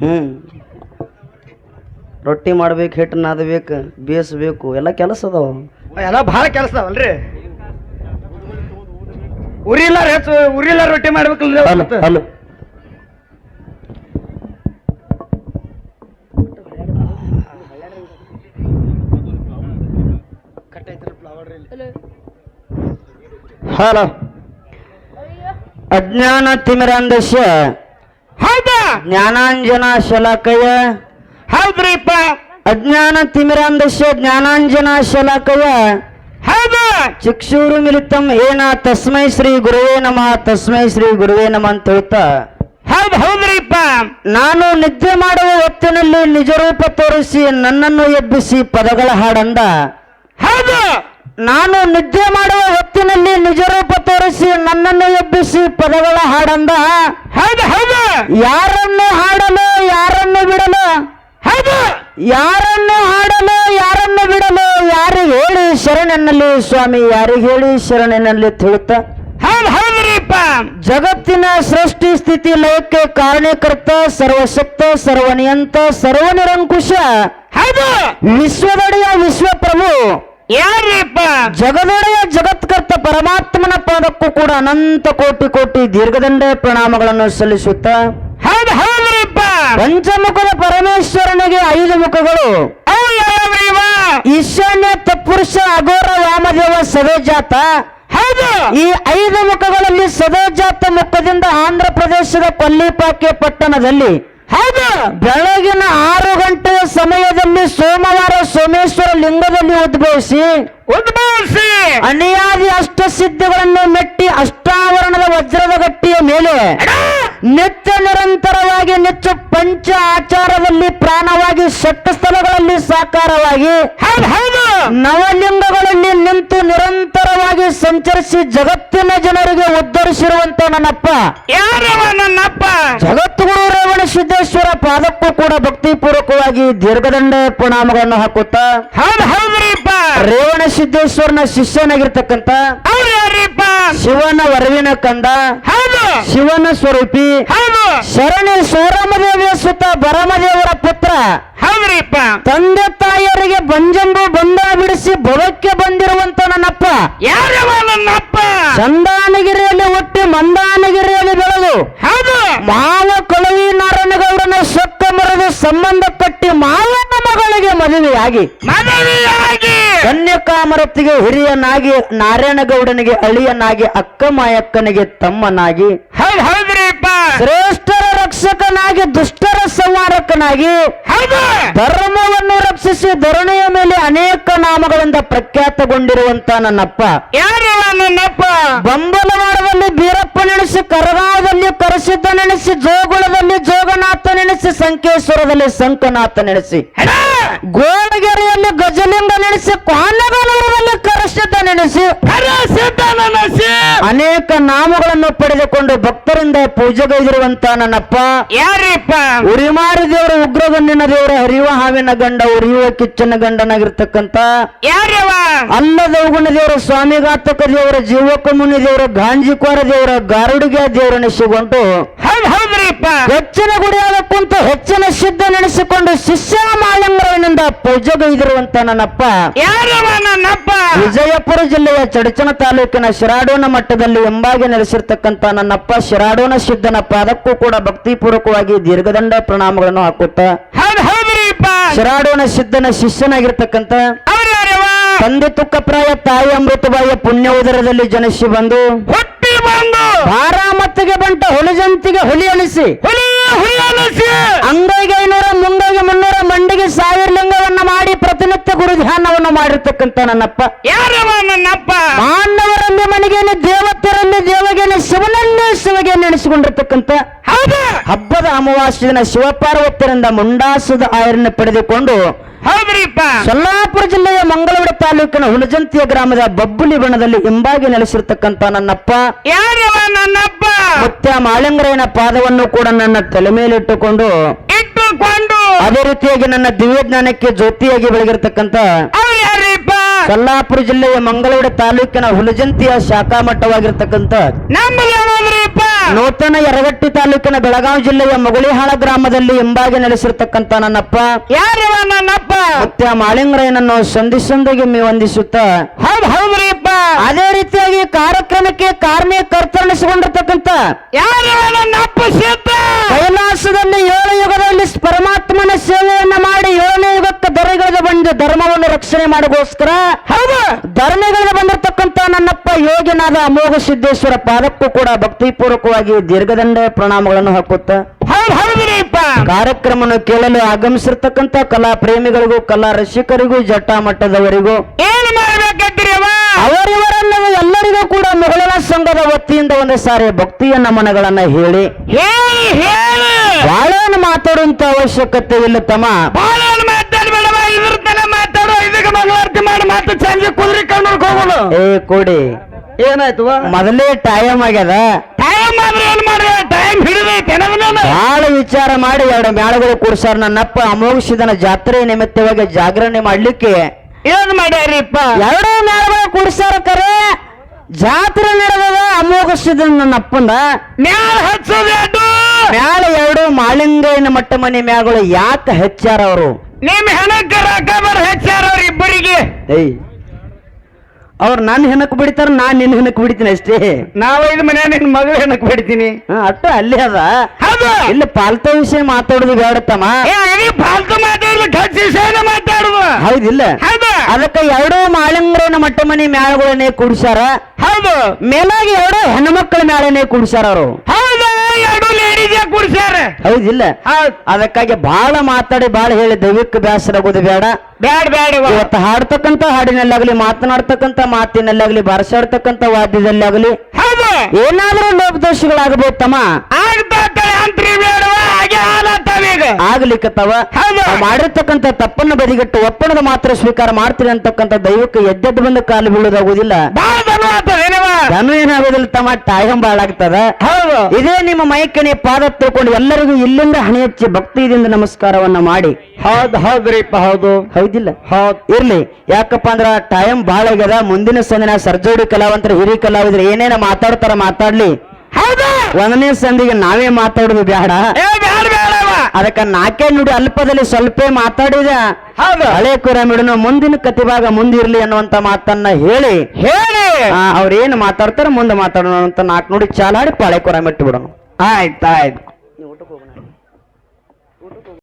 ಹ್ಞೂ ರೊಟ್ಟಿ ಮಾಡ್ಬೇಕು ಹಿಟ್ಟು ನಾದಬೇಕು ಬೇಯಿಸ್ಬೇಕು ಎಲ್ಲ ಕೆಲಸ ಅದಾವ. ಎಲ್ಲ ಭಾಳ ಕೆಲಸ ಅವಲ್ರಿ ಉರಿಲ್ಲ ಹೆಚ್ಚು ಉರಿಲ್ಲ ರೊಟ್ಟಿ? ಅಲ್ಲ ಹಲೋ ಅಜ್ಞಾನ ಹೌದಾ ಜ್ಞಾನಾಂಜನ ಶಲಾಕಯ ಹೌದ್ರಿಪ್ಪ ಅಜ್ಞಾನ ತಿಮಿರಾಂದಶ ಜ್ಞಾನಾಂಜನ ಶಲಾಕಯ ಹೌದು. ಚಿಕ್ಷೂರು ಮಿಲಿತಂ ಏನ ತಸ್ಮೈ ಶ್ರೀ ಗುರುವೇ ನಮ ತಸ್ಮೈ ಶ್ರೀ ಗುರುವೇ ನಮ ಅಂತ ಹೇಳ್ತಾ. ಹೌದು ಹೌದ್ರಿಪ್ಪ ನಾನು ನಿದ್ದೆ ಮಾಡುವ ಹೊತ್ತಿನಲ್ಲಿ ನಿಜರೂಪ ತೋರಿಸಿ ನನ್ನನ್ನು ಎಬ್ಬಿಸಿ ಪದಗಳ ಹಾಡಂದ. ಹೌದು. ನಾನು ನಿದ್ದೆ ಮಾಡುವ ಹೊತ್ತಿನಲ್ಲಿ ನಿಜರೂಪ ತೋರಿಸಿ ನನ್ನನ್ನು ಎಬ್ಬಿಸಿ ಪದಗಳ ಹಾಡಂದ. ಹೌದು ಹೌದು. ಯಾರನ್ನು ಹಾಡಲು ಯಾರನ್ನು ಬಿಡಲು? ಹೌದು! ಯಾರನ್ನು ಹಾಡಲು ಯಾರನ್ನು ಬಿಡಲು? ಯಾರಿಗೆ ಹೇಳಿ ಶರಣನಲ್ಲಿ ಸ್ವಾಮಿ ಯಾರಿಗೆ ಹೇಳಿ ಶರಣನಲ್ಲಿ ತಿಳುತ್ತ ಜಗತ್ತಿನ ಸೃಷ್ಟಿ ಸ್ಥಿತಿ ಲಯಕ್ಕೆ ಕಾರಣಕರ್ತ ಸರ್ವಶಕ್ತ ಸರ್ವನಿಯಂತ ಸರ್ವನಿರಂಕುಶ. ಹೌದು! ವಿಶ್ವದೊಡೆಯ ವಿಶ್ವಪ್ರಭು. ಯಾರಿಪ್ಪ ಜಗದೊಡೆಯ ಜಗತ್ಕರ್ತ ಪರಮಾತ್ಮನ ಪಾದಕ್ಕೂ ಕೂಡ ಅನಂತ ಕೋಟಿ ಕೋಟಿ ದೀರ್ಘದಂಡ ಪ್ರಣಾಮಗಳನ್ನು ಸಲ್ಲಿಸುತ್ತಾ ಪಂಚಮುಖದ ಪರಮೇಶ್ವರನಿಗೆ ಐದು ಮುಖಗಳು? ಈಶಾನ್ಯ ತತ್ಪುರುಷ ಅಘೋರ ವಾಮದೇವ ಸದೋಜಾತ. ಹೌದು. ಈ ಐದು ಮುಖಗಳಲ್ಲಿ ಸದೋಜಾತ ಮುಖದಿಂದ ಆಂಧ್ರ ಪ್ರದೇಶದ ಕೊಲ್ಲಿಪಾಕೆ ಪಟ್ಟಣದಲ್ಲಿ. ಹೌದು. ಬೆಳಗಿನ ಆರು ಗಂಟೆಯ ಸಮಯದಲ್ಲಿ ಸೋಮವಾರ ಸೋಮೇಶ್ವರ ಲಿಂಗದಲ್ಲಿ ಉದ್ಭವಿಸಿ. ಉದ್ಭವಿಸಿ. ಅನಿಯಾದಿ ಅಷ್ಟಸಿದ್ಧಿಗಳನ್ನು ಮೆಟ್ಟಿ ಅಷ್ಟಾವರಣದ ವಜ್ರದ ಗಟ್ಟಿಯ ಮೇಲೆ ನಿತ್ಯ ನಿರಂತರವಾಗಿ ನಿತ್ಯ ಪಂಚ ಆಚಾರದಲ್ಲಿ ಪ್ರಾಣವಾಗಿ ಷಟ್ ಸ್ಥಳಗಳಲ್ಲಿ ಸಾಕಾರವಾಗಿ ನವಲಿಂಗಗಳಲ್ಲಿ ನಿಂತು ನಿರಂತರವಾಗಿ ಸಂಚರಿಸಿ ಜಗತ್ತಿನ ಜನರಿಗೆ ಉದ್ಧರಿಸಿರುವಂತ ನನ್ನಪ್ಪ. ಯಾರವ ನನ್ನಪ್ಪ? ಜಗದ್ಗುರು ರೇವಣ ಸಿದ್ದೇಶ್ವರ ಪಾದಕ್ಕೂ ಕೂಡ ಭಕ್ತಿಪೂರ್ವಕವಾಗಿ ದೀರ್ಘದಂಡ ಪ್ರಣಾಮಗಳನ್ನು ಹಾಕುತ್ತಾ. ಹೌದು ಹೌದ್ರಿಪ್ಪ ರೇವಣ ಸಿದ್ದೇಶ್ವರನ ಶಿಷ್ಯನಾಗಿರ್ತಕ್ಕಂಥ ಯಾರಿಪ್ಪ ಶಿವನ ವರವಿನ ಕಂದ ಶಿವನ ಸ್ವರೂಪಿ. ಹೌದು. ಶರಣಿ ಸೋರಮದೇವಿಯ ಸುತ್ತ ಬರಮದೇವರ ಪುತ್ರ. ಹೌದ್ರಿಪ್ಪ. ತಂದೆ ತಾಯಿಯರಿಗೆ ಬಂಜಂಬು ಬಂದ ಬಿಡಿಸಿ ಬಲಕ್ಕೆ ಬಂದಿರುವಂತ ನನ್ನಪ್ಪ. ಯಾರವ ನನ್ನಪ್ಪ? ಚಂದಾನಗಿರಿಯಲ್ಲಿ ಹುಟ್ಟಿ ಮಂದಾನಗಿರಿಯಲ್ಲಿ ಬೆಳೆದು ಹೌದು. ಮಾವ ಕಳವಿ ನಾರಾಯಣಗೌಡನ ಸೊಕ್ಕ ಮರದು ಸಂಬಂಧ ಕಟ್ಟಿ ಮಾವನ ಮಗಳಿಗೆ ಮದುವೆಯಾಗಿ. ಮದುವೆಯಾಗಿ ಕನ್ಯಕಾಮರತಿಗೆ ಹಿರಿಯನಾಗಿ ನಾರಾಯಣಗೌಡನಿಗೆ ಅಳಿಯನಾಗಿ ಅಕ್ಕ ಮಾಯಕ್ಕನಿಗೆ ತಮ್ಮನಾಗಿ ಹೌದ್ರಿಪ್ಪ. ಶ್ರೇಷ್ಠರ ರಕ್ಷಕನಾಗಿ ದುಷ್ಟರ ಸಂಹಾರಕನಾಗಿ ಹೌದು. ಧರ್ಮವನ್ನು ರಕ್ಷಿಸಿ ಧರಣಿಯ ಮೇಲೆ ಅನೇಕ ನಾಮಗಳಿಂದ ಪ್ರಖ್ಯಾತಗೊಂಡಿರುವಂತ ನನ್ನಪ್ಪ. ಯಾರು ನನ್ನಪ್ಪ? ಬಂಬಲವಾಡದಲ್ಲಿ ಬೀರಪ್ಪ ನೆನೆಸಿ ಕರಗಾದಲ್ಲಿ ಕರಸಿದ್ದ ನೆನೆಸಿ ಜೋಗುಳದಲ್ಲಿ ಜೋಗನಾಥ ನೆನೆಸಿ ಸಂಕೇಶ್ವರದಲ್ಲಿ ಸಂಕನಾಥ ನೆನೆಸಿ! ಗೋಡಗೆರೆಯಲ್ಲಿ ಗಜಲಿಂಗ ನೆನೆಸಿ ಕ್ವಾನಗನೂರದಲ್ಲಿ ಕರಸಿದ್ದ ನೆನೆಸಿ. ಹರ ಸಿದ್ಧಾನನಸಿ. ಅನೇಕ ನಾಮಗಳನ್ನು ಪಡೆದುಕೊಂಡು ಭಕ್ತರಿಂದ ಪೂಜೆಗೈದಿರುವಂತ ನನ್ನಪ್ಪ. ಯಾರಿಪ್ಪ? ಉರಿಮಾರಿ ದೇವರ ಉಗ್ರಗಣ್ಣಿನ ದೇವರ ಹರಿಯುವ ಹಾವಿನ ಗಂಡ ಉರಿಯುವ ಕಿಚ್ಚನ ಗಂಡನಾಗಿರ್ತಕ್ಕಂತ ಯಾರವ? ಅಲ್ಲದ ಉಗುಣ ದೇವರ ಸ್ವಾಮಿಘಾತಕ ದೇವರ ಜೀವಕ ಮುನಿ ದೇವರ ಗಾಂಜಿಕೋರ ದೇವರ ಗಾರುಡಿಗೆ ದೇವರನೆಸಿಕೊಂಡು ಹೌದು ಹೌದ್ರಿಪ್ಪ ಹೆಚ್ಚಿನ ಗುಡಿಯಾದ ಕುಂತ ಹೆಚ್ಚಿನ ಸಿದ್ಧ ನೆನೆಸಿಕೊಂಡು ಶಿಷ್ಯ ಮಾಯಂಗರವನಿಂದ ಪೂಜೆಗೈದಿರುವಂತ ನನ್ನಪ್ಪ. ಯಾರವ ನನ್ನಪ್ಪ? ವಿಜಯಪುರ ಜಿಲ್ಲೆಯ ಚಡಚನ ತಾಲೂಕಿನ ಶಿರಾಡೋನ ಮಟ್ಟದಲ್ಲಿ ಎಂಬಾಗಿ ನೆಲೆಸಿರ್ತಕ್ಕಂಥ ನನ್ನಪ್ಪ ಶಿರಾಡೋನ ಸಿದ್ಧನಪ್ಪ ಪಾದಕ್ಕೂ ಕೂಡ ಭಕ್ತಿಪೂರ್ವಕವಾಗಿ ದೀರ್ಘದಂಡ ಪ್ರಣಾಮಗಳನ್ನು ಹಾಕುತ್ತಾ. ಶಿರಾಡೋನ ಸಿದ್ಧನ ಶಿಷ್ಯನಾಗಿರ್ತಕ್ಕಂಥ ತಂದೆ ತುಕ್ಕಪ್ರಾಯ ತಾಯಿ ಅಮೃತಬಾಯಿಯ ಪುಣ್ಯ ಉದರದಲ್ಲಿ ಜನಿಸಿ ಬಂದು ಹುಟ್ಟಿ ಬಂದು ಬಾರಾಮತ್ತಿಗೆ ಬಂಟ ಹುಲಿಜಂತಿಗೆ ಹುಲಿ ಅನಿಸಿ. ಹುಲಿ ಅನಿಸಿ. ಅಂಗೈಗೆ ಐನೂರ ಮುಂಗೈಗೆ ಮುನ್ನೂರ ಮಂಡಿಗೆ ಸಾವಿರ ಲಿಂಗವನ್ನ ಮಾಡಿ ಪ್ರತಿನಿತ್ಯ ಗುರು ಧ್ಯಾನವನ್ನು ಮಾಡಿರ್ತಕ್ಕಂತ ನನ್ನಪ್ಪ. ಯಾರವ ನನ್ನಪ್ಪ? ಮಾನವರಲ್ಲಿ ಮನೆಗೇನೆ ದೇವತೆಯಲ್ಲಿ ದೇವಗೇನೆ ಶಿವನಲ್ಲೇ ಶಿವಗೆ ನೆನೆಸಿಕೊಂಡಿರ್ತಕ್ಕಂಥ ಹಬ್ಬದ ಅಮಾವಾಸ್ಯ ದಿನ ಶಿವಪಾರ್ವತರಿಂದ ಮುಂಡಾಸದ ಆಯರನ್ನು ಪಡೆದುಕೊಂಡು ಹೌದ್ರಿಪ್ಪ. ಸೊಲ್ಲಾಪುರ ಜಿಲ್ಲೆಯ ಮಂಗಳೂರು ತಾಲೂಕಿನ ಹುಣಜಂತಿಯ ಗ್ರಾಮದ ಬಬ್ಬುಲಿ ಬಣದಲ್ಲಿ ಹಿಂಬಾಗಿ ನೆಲೆಸಿರ್ತಕ್ಕಂತ ನನ್ನಪ್ಪ ಯಾರವ ನನ್ನಪ್ಪ? ಮುತ್ಯ ಮಾಳಂಗರಾಯನ ಪಾದವನ್ನು ಕೂಡ ನನ್ನ ತಲೆ ಮೇಲಿಟ್ಟುಕೊಂಡು ಇಟ್ಟುಕೊಂಡು ಅದೇ ರೀತಿಯಾಗಿ ನನ್ನ ದಿವ್ಯಜ್ಞಾನಕ್ಕೆ ಜ್ಯೋತಿಯಾಗಿ ಬೆಳಗಿರ್ತಕ್ಕಂತ ಸೊಲ್ಲಾಪುರ ಜಿಲ್ಲೆಯ ಮಂಗಳೂರು ತಾಲೂಕಿನ ಹುಲಜಂತಿಯ ಶಾಖಾ ಯಾವ್ದ್ರಿಪ್ಪ ನೂತನ ಯರಗಟ್ಟಿ ತಾಲೂಕಿನ ಬೆಳಗಾವಿ ಜಿಲ್ಲೆಯ ಮುಗುಳಿಹಾಳ ಗ್ರಾಮದಲ್ಲಿ ಎಂಬಾಗಿ ನೆಲೆಸಿರ್ತಕ್ಕಂತ ನನ್ನಪ್ಪ. ಯಾರಿವ ನನ್ನಪ್ಪ? ಮತ್ತೆ ಮಾಳಿಂಗರಾಯನನ್ನು ಸಂಧಿಸಂದಿಗೆ ಮೇ ವಂದಿಸುತ್ತ. ಹೌದ್ ಹೌದ್ರಿಪ್ಪ. ಅದೇ ರೀತಿಯಾಗಿ ಕಾರ್ಯಕ್ರಮಕ್ಕೆ ಕಾರ್ಮಿಕರ್ತರಣಿಸಿಕೊಂಡಿರ್ತಕ್ಕಂತ ಯಾರವ ನನ್ನಪ್ಪ ಕೈಲಾಸದಲ್ಲಿ ಏಳು ಯುಗದಲ್ಲಿ ಪರಮಾತ್ಮನ ಸೇವೆಯನ್ನ ಮಾಡಿ ಏಳನೇ ಯುಗಕ್ಕೆ ದೊರೆಗಳಿಂದ ಧರ್ಮವನ್ನು ರಕ್ಷಣೆ ಮಾಡೋಗೋಸ್ಕರ ಹೌದು. ಧರ್ಮಗಳಿಂದ ಬಂದಿರತಕ್ಕಂತ ನನ್ನಪ್ಪ ಯೋಗಿನಾದ ಅಮೋಘ ಸಿದ್ದೇಶ್ವರ ಪಾದಕ್ಕೂ ಕೂಡ ಭಕ್ತಿಪೂರ್ವಕವಾಗಿ ದೀರ್ಘದಂಡ ಪ್ರಣಾಮಗಳನ್ನು ಹಾಕುತ್ತ. ಕಾರ್ಯಕ್ರಮವನ್ನು ಕೇಳಲು ಆಗಮಿಸಿರ್ತಕ್ಕಂತ ಕಲಾ ಪ್ರೇಮಿಗಳಿಗೂ ಕಲಾ ರಸಿಕರಿಗೂ ಜಟ್ಟ ಮಟ್ಟದವರಿಗೂ ಏನು ಮಾಡ್ಬೇಕಂತೀರಿ ಅವ ಅವರಿವರಲ್ಲದ ಎಲ್ಲರಿಗೂ ಕೂಡ ಮೊಘಲನ ಸಂಘದ ವತಿಯಿಂದ ಒಂದು ಸಾರಿ ಭಕ್ತಿಯ ನಮನಗಳನ್ನ ಹೇಳಿ. ಹೇಳಿ ಹೇ ಬಾಳೇನು ಮಾತಾಡುವಂತ ಅವಶ್ಯಕತೆ ಇಲ್ಲ ತಮ್ಮ ಮಾತಾಡೋ ಇದಕ್ಕೆ ಮಂಗಳಾರತಿ ಮಾಡಿ ಮತ್ತೆ ಸಂಜೆ ಕುದುರೆ ಕಣ್ಣೂರ್ಗೆ ಹೋಗೋದು. ಏ ಕೊಡಿ. ಏನಾಯ್ತು ಮೊದಲೇ ಟೈಮ್ ಆಗ್ಯದ. ಟೈಮ್ ಆದ್ರೆ ಏನ್ ಮಾಡ್ರಿ ಟೈಮ್ ಹಿಡಿದೈತೆ ನಾನು ಬಹಳ ವಿಚಾರ ಮಾಡಿ ಎರಡು ಮ್ಯಾಳಗಳು ಕೂಡ್ಸಾರ ನನ್ನಪ್ಪ. ಅಮೋಘಿಸಿದನ ಜಾತ್ರೆ ನಿಮಿತ್ತವಾಗಿ ಜಾಗರಣೆ ಮಾಡ್ಲಿಕ್ಕೆ. ಏನ್ ಮಾಡ್ಯಾರಿಪ್ಪ? ಎರಡು ಮ್ಯಾಳಗಳು ಕೂಡ್ಸಾರ ಕರೆ. ಜಾತ್ರೆ ನಡೆದದ ಅಮೋಘಿಸಿದ ನನ್ನಪ್ಪನ ಮ್ಯಾಲ ಹಚ್ಚೋದು ಅಡ್ಡು ಮ್ಯಾಲ ಎರಡು ಮಾಳಿಂಗಯ್ಯನ ಮಟ್ಟ ಮನೆ ಮ್ಯಾಗಳು ಯಾಕೆ ಹಚ್ಚಾರ ಅವರು? ನಿಮ್ ಹೆಣಕ್ಕೆ ರೊಕ್ಕ ಬರ ಏಯ್ ಅವ್ರು ನನ್ನ ಹೆಣಕ್ ಬಿಡ್ತಾರ ನಾನ್ ನಿನ್ನ ಹೆಣಕ್ ಬಿಡ್ತೀನಿ ಅಷ್ಟೇ. ನಾವ್ ಐದು ಮನೆ ನಿನ್ ಮಗಳ ಹೆಣಕ್ ಬಿಡ್ತೀನಿ. ಹಾ, ಅಟ್ಟ ಅಲ್ಲಿ ಅದ. ಹೌದು. ಇಲ್ಲಿ ಪಾಲ್ತ ವಿಷಯ ಮಾತಾಡುದು ಬೇಡತ್ತಮ್ಮ ಏ ಅದೇ ಫಾಲ್ತು ಮಾತಾಡುದು ಖರ್ಚು ವಿಷಯನ ಮಾತಾಡುದು. ಹೌದಿಲ್ಲ ಹೌದು. ಅದಕ್ಕೆ ಎರಡೂ ಮಾಳಿಂಗರನ ಮಟ್ಟ ಮನೆ ಮ್ಯಾಳಗಳನ್ನೇ ಕೂಡ್ಸಾರ ಹೌದು. ಮೇಲಾಗಿ ಎರಡೂ ಹೆಣ್ಮಕ್ಳ ಮ್ಯಾಳನೇ ಕೂಡ್ಸಾರ ಅವರು. ಹೌದು ಎರಡು ಲೇಡೀಸ್ ಕೂಡ್ಸ್ಯಾರ. ಹೌದಿಲ್ಲ ಹೌದು. ಅದಕ್ಕಾಗಿ ಬಹಳ ಮಾತಾಡಿ ಬಹಳ ಹೇಳಿ ದೈವಿಕ ಬೇಸರ ಆಗೋದು ಬೇಡ. ಬ್ಯಾಡ ಬ್ಯಾಡ್ ಇವ. ಇವತ್ತು ಹಾಡ್ತಕ್ಕಂತ ಹಾಡಿನಲ್ಲಾಗಲಿ ಮಾತನಾಡ್ತಕ್ಕಂತ ಮಾತಿನಲ್ಲಾಗ್ಲಿ ಬಾರಿಸಾಡ್ತಕ್ಕಂತ ವಾದ್ಯದಲ್ಲಾಗ್ಲಿ ಹೌದು. ಏನಾದ್ರೂ ಲೋಪದೋಷಗಳಾಗಬೇಕಮ್ಮ ಆಗ್ಲಿಕ್ಕತ್ತವ. ಹೌದು. ನಾವು ಮಾಡಿರ್ತಕ್ಕಂಥ ತಪ್ಪನ್ನು ಬದಿಗಟ್ಟು ಒಪ್ಪಣದ ಮಾತ್ರ ಸ್ವೀಕಾರ ಮಾಡ್ತೀರಿ ಅಂತಕ್ಕಂಥ ದೈವಕ್ಕೆ ಎದ್ದೆದ್ದು ಬಂದು ಕಾಲು ಬೀಳೋದಾಗುವುದಿಲ್ಲ. ಧನು ಏನಾಗುದಿಲ್ಲ ತಮ್ಮ ಟಾಯಂ ಬಾಳಾಗ್ತದ ಹೌದು. ಇದೇ ನಿಮ್ಮ ಮೈಕಣಿ ಪಾದ ತಿಳ್ಕೊಂಡು ಎಲ್ಲರಿಗೂ ಇಲ್ಲಿಂದ ಹಣೆ ಹಚ್ಚಿ ಭಕ್ತಿಯಿಂದ ನಮಸ್ಕಾರವನ್ನ ಮಾಡಿ. ಹೌದು ಹೌದ್ರಿಪ್ಪ ಹೌದು. ಹೌದಿಲ್ಲ ಹೌದ್ ಇರ್ಲಿ. ಯಾಕಪ್ಪ ಅಂದ್ರ ಟೈಮ್ ಬಾಳ ಆಗ್ಯದ. ಮುಂದಿನ ಸಂದಿನ ಸರ್ಜೋಡಿ ಕಲಾವಂತರ ಹಿರಿ ಕಲಾವಿದ್ರು ಏನೇನ ಮಾತಾಡ್ತಾರ ಮಾತಾಡ್ಲಿ. ಹೌದು? ಒಂದನೇ ಸಂದಿಗೆ ನಾವೇ ಮಾತಾಡುದು ಬೇಡ ಅದಕ್ಕ ನಾಕೆ ನುಡಿ ಅಲ್ಪದಲ್ಲಿ ಸ್ವಲ್ಪ ಮಾತಾಡಿದ. ಹೌದು. ಹಳೆ ಕುರಮಿಡನು ಮುಂದಿನ ಕತಿಭಾಗ ಮುಂದಿರ್ಲಿ ಅನ್ನುವಂತ ಮಾತನ್ನ ಹೇಳಿ. ಹೇಳಿ. ಅವ್ರೇನು ಮಾತಾಡ್ತಾರ ಮುಂದೆ ಮಾತಾಡೋಣ ಅಂತ ನಾಲ್ಕು ನುಡಿ ಚಾಲಾಡಿ ಪಾಳೆ ಕುರ ಮೆಟ್ಟು ಬಿಡೋಣ. ಆಯ್ತಾಯ್ತು